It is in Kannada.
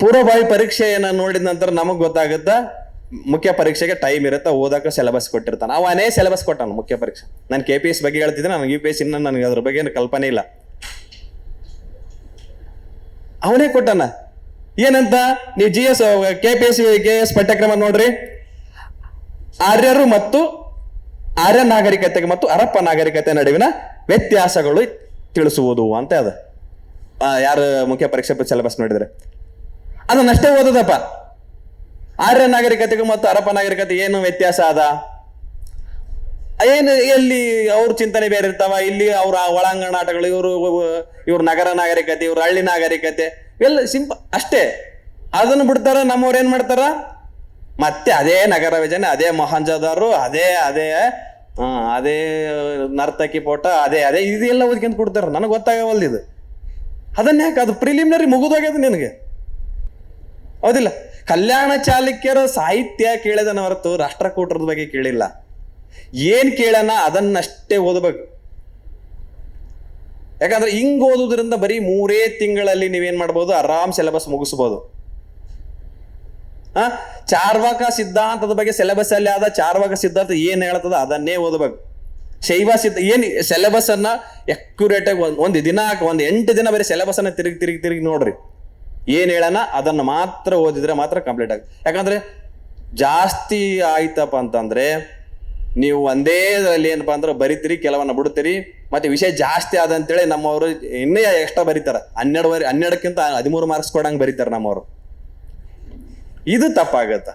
ಪೂರ್ವಭಾವಿ ಪರೀಕ್ಷೆಯನ್ನು ನೋಡಿದ ನಂತರ ನಮಗ್ ಗೊತ್ತಾಗುತ್ತ, ಮುಖ್ಯ ಪರೀಕ್ಷೆಗೆ ಟೈಮ್ ಇರುತ್ತೆ, ಓದಕ್ಕೆ ಸಿಲೆಬಸ್ ಕೊಟ್ಟಿರ್ತಾನೆ. ಅವನೇ ಸಿಲೆಬಸ್ ಕೊಟ್ಟಾನ ಮುಖ್ಯ ಪರೀಕ್ಷೆ. ನಾನು ಕೆ ಪಿ ಎಸ್ ಬಗ್ಗೆ ಹೇಳ್ತಿದ್ದೆ ನನಗೆ ಯು ಪಿ ಎಸ್ ಇನ್ನ ನನಗೆ ಅದ್ರ ಬಗ್ಗೆ ಕಲ್ಪನೆ ಇಲ್ಲ. ಅವನೇ ಕೊಟ್ಟಾನ. ಏನಂತ? ನೀವು G S K P S K S ಪಠ್ಯಕ್ರಮ ನೋಡ್ರಿ. ಆರ್ಯರು ಮತ್ತು ಆರ್ಯ ನಾಗರಿಕತೆಗೆ ಮತ್ತು ಅರಪ್ಪ ನಾಗರಿಕತೆ ನಡುವಿನ ವ್ಯತ್ಯಾಸಗಳು ತಿಳಿಸುವುದು ಅಂತ ಅದ. ಯಾರು ಮುಖ್ಯ ಪರೀಕ್ಷೆ ಸಿಲೆಬಸ್ ನೋಡಿದ್ರೆ. ಅದನ್ನಷ್ಟೇ ಓದೋದಪ್ಪ ಆರ್ಯ ನಾಗರಿಕತೆಗೂ ಮತ್ತು ಅರಪ್ಪ ನಾಗರಿಕತೆ ಏನು ವ್ಯತ್ಯಾಸ ಅದ? ಏನು ಎಲ್ಲಿ ಅವ್ರ ಚಿಂತನೆ ಬೇರೆ ಇರ್ತಾವ? ಇಲ್ಲಿ ಅವ್ರ ಒಳಾಂಗಣ ಆಟಗಳು ಇವರು ಇವ್ರ ನಗರ ನಾಗರಿಕತೆ, ಇವ್ರ ಹಳ್ಳಿ ನಾಗರಿಕತೆ, ಎಲ್ಲ ಸಿಂಪ ಅಷ್ಟೇ. ಅದನ್ನು ಬಿಡ್ತಾರ, ನಮ್ಮವ್ರು ಏನ್ ಮಾಡ್ತಾರ? ಮತ್ತೆ ಅದೇ ನಗರ ವಿಜಯನ, ಅದೇ ಮಹಾಂಜದಾರು, ಅದೇ ಅದೇ ಹಾ ಅದೇ ನರ್ತಕಿ ಪೋಟ, ಅದೇ ಅದೇ, ಇದೆಲ್ಲ ಓದ್ಕೊಂತ ಕೊಡ್ತಾರ. ನನಗೆ ಗೊತ್ತಾಗವಲ್ದು ಇದು. ಅದನ್ನ ಯಾಕೆ? ಅದು ಪ್ರಿಲಿಮಿನರಿ ಮುಗಿದೋಗ್ಯದ ನಿನಗೆ. ಹೌದಿಲ್ಲ. ಕಲ್ಯಾಣ ಚಾಲುಕ್ಯರು ಸಾಹಿತ್ಯ ಕೇಳಿದನ ಹೊರತು ರಾಷ್ಟ್ರಕೂಟರದ ಬಗ್ಗೆ ಕೇಳಿಲ್ಲ. ಏನ್ ಕೇಳನ ಅದನ್ನಷ್ಟೇ ಓದಬೇಕು. ಯಾಕಂದ್ರೆ ಹಿಂಗ್ ಓದುವುದರಿಂದ ಬರೀ ಮೂರೇ ತಿಂಗಳಲ್ಲಿ ನೀವೇನ್ ಮಾಡ್ಬೋದು ಆರಾಮ್ ಸಿಲೆಬಸ್ ಮುಗಿಸ್ಬೋದು. ಆ ಚಾರ್ವಾಕ ಸಿದ್ಧಾಂತದ ಬಗ್ಗೆ ಸಿಲೆಬಸ್ ಅಲ್ಲಿ ಆದ ಚಾರ್ವಾಕ ಸಿದ್ಧಾಂತ ಏನ್ ಹೇಳ್ತದ ಅದನ್ನೇ ಓದಬೇಕು. ಶೈವ ಸಿದ್ಧ, ಏನ್ ಸಿಲೆಬಸ್ ಅನ್ನ ಅಕ್ಯುರೇಟ್ ಆಗಿ ಒಂದು ದಿನ ಒಂದ್ ಎಂಟು ದಿನ ಬರೀ ಸಿಲೆಬಸ್ ಅನ್ನ ತಿರುಗಿ ತಿರುಗಿ ತಿರುಗಿ ನೋಡ್ರಿ. ಏನ್ ಹೇಳೋಣ? ಅದನ್ನ ಮಾತ್ರ ಓದಿದ್ರೆ ಮಾತ್ರ ಕಂಪ್ಲೀಟ್ ಆಗುತ್ತೆ ಯಾಕಂದ್ರೆ ಜಾಸ್ತಿ ಆಯ್ತಪ್ಪ ಅಂತಂದ್ರೆ ನೀವು ಒಂದೇ ಇದರಲ್ಲಿ ಏನಪ್ಪ ಅಂದ್ರೆ ಬರಿತೀರಿ, ಕೆಲವನ್ನ ಬಿಡ್ತೀರಿ ಮತ್ತೆ ವಿಷಯ ಜಾಸ್ತಿ ಆದಂತೇಳಿ ನಮ್ಮವರು ಇನ್ನೇ ಎಕ್ಸ್ಟ್ರಾ ಬರೀತಾರ. ಹನ್ನೆರಡು ಹನ್ನೆರಡಕ್ಕಿಂತ ಹದಿಮೂರು ಮಾರ್ಕ್ಸ್ ಕೊಡಂಗ್ ಬರೀತಾರ ನಮ್ಮವರು. ಇದು ತಪ್ಪಾಗತ್ತ?